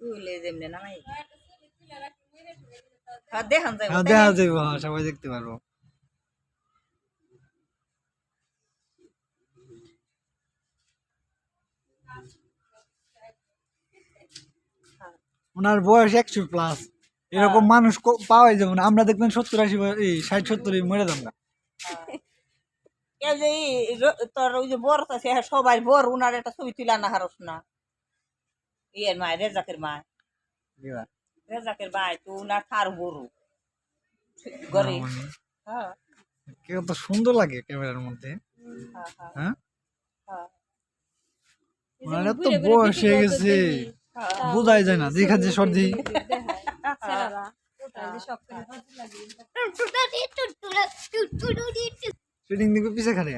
চুলে যেমনি নামাই হ্যাঁ হ্যাঁ দেখা হ্যাঁ সবাই দেখতে পারব। ওনার বয়স একশো প্লাস এরকম মানুষ পাওয়াই যাবে না। আমরা দেখবেন সত্তর আশি এই ষাট সত্তর মরে যাব না। এই যে তোর ওই যে বর আছে সবাই বর উনার একটা ছবি তুলে না হারস না। ইয়ের মায় রেজাকের মায় রেজাকের মায় তো থার বড় গরে হ্যাঁ কেউ তো সুন্দর লাগে ক্যামেরার মধ্যে? হ্যাঁ এত বয়স হয়ে গেছে বোঝাই যায় না দেখা যে সর্দি শুটিং দিকে পিছে খানে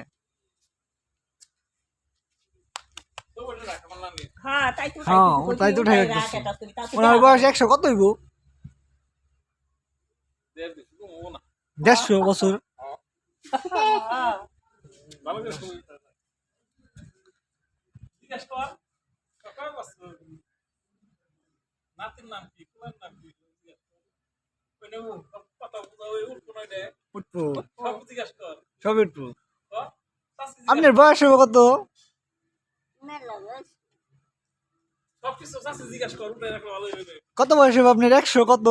হ্যাঁ তাই তো হ্যাঁ, তাই তো উঠাই ওনার বয়স একশো কত হইব? দেড়শো বছর। আপনার বয়স হবে কত সব কিছু চাচি জিজ্ঞেস কর উঠে রাখলে ভালো হইবে কত বয়স হবে আপনার একশো কত?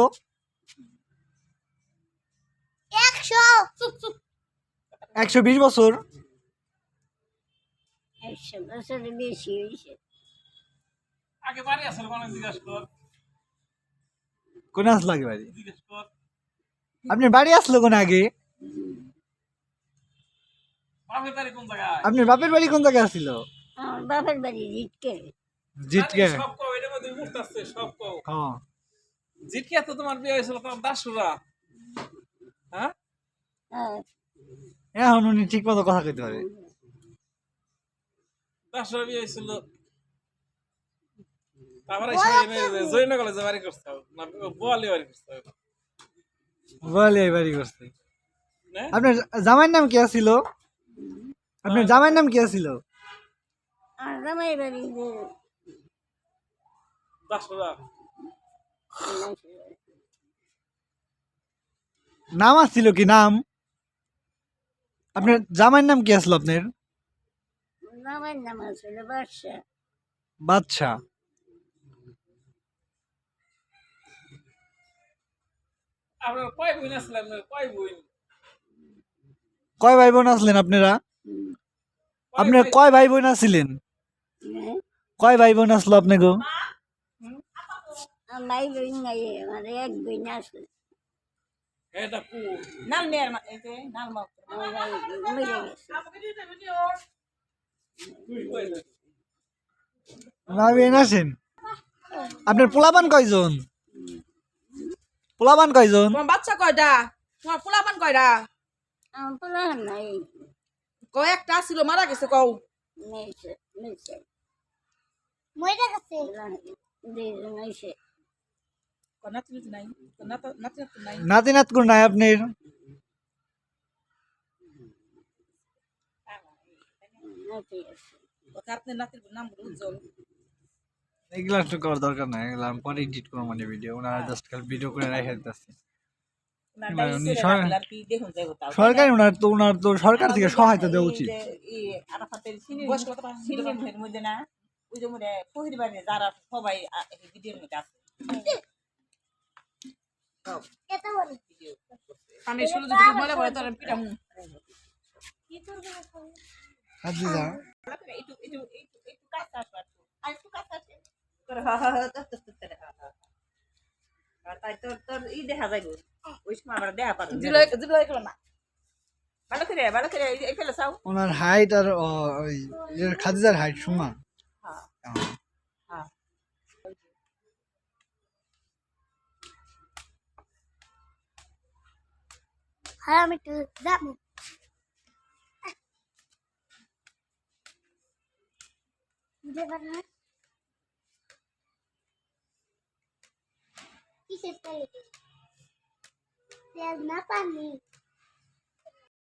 একশো। বিশ বছর? একশো বছরের বেশি হয়েছে। আগে বাড়ি আসল জিজ্ঞেস কর। কোন আসলো আগে বাড়ি? আপনার বাড়ি আসলো কোন আগে? বাপের বাড়ি কোন জায়গায়? আপনার বাপের বাড়ি কোন জায়গায় আসছিল বাপের বাড়ি জিটকে সব কও? মধ্যে কও। হ্যাঁ। জিটকে তো তোমার বিয়ে হয়েছিল তোমার দাসুরা? হ্যাঁ? হ্যাঁ। এখন উনি ঠিক মতো কথা কইতে পারে। দাসুরা বিয়ে হয়েছিল। তারপরে জৈন কলেজে বাড়ি না বোয়ালি বাড়ি আপনার জামাইয়ের নাম কি আছিল? আপনার জামাইয়ের নাম কি আছিল? আর জামাই বাড়ি নাম আসছিল কি? নাম? আপনার জামাইয়ের নাম কি আসলো আপনার? জামাইয়ের নাম আছিল বাদশা। বাদশা। আপনার কয় বোন আসলে কয় বোন? কয় ভাই বোন আসলেন আপনারা? আপনার কয় ভাই বোন আসছিলেন হ্যাঁ। কয় ভাই বোন আসলো আপনাকে? নাই আমার এক বোন আছে এটা কু নাল মেয়ের যে নাল মা মরে গেছে। আসেন আপনার পোলাপান কয়জন? পোলাপান কয়জন? তোমার বাচ্চা কয়টা? তোমার পোলাপান কয়টা? আমার পোলাহান নাই। কয়েকটা ছিল মারা গেছে কও। মেয়েছে মেয়েছে মরে গেছে। দুইজন হয়েছে নাতি নাই আপনার এগুলা করার দরকার এগুলা আমি পরে এডিট করব মানে ভিডিও ওনারা জাস্ট খালি ভিডিও করে রেখে দিতেছে। সরকারি ওনার তো ওনার তো সরকার থেকে সহায়তা দেওয়া উচিত। ওই যে যারা সবাই আ- ভিডিওর মধ্যে আছে। সব এত বড় ভিডিও আমি শুনে যদি মনে পড়ে তোর পিটাম হাজি যা একটু একটু একটু একটু কাছে আর একটু কাছে আসে। করে হা হা হা তোর তোর তোর তোর হা হা আর তাই তোর তোর ই দেখা যাইব ওই সময় আমরা দেখা পাবো জিবলাই জিবলাই করো না। ভালো করে ভালো করে এই- এই ফেলে চাও। ওনার হাইট আর ওই খাদিজার হাইট সমান। হ্যাঁ। একটু যাব বুঝতে পারো না কিসের তেল পেঁয়াজ না পানি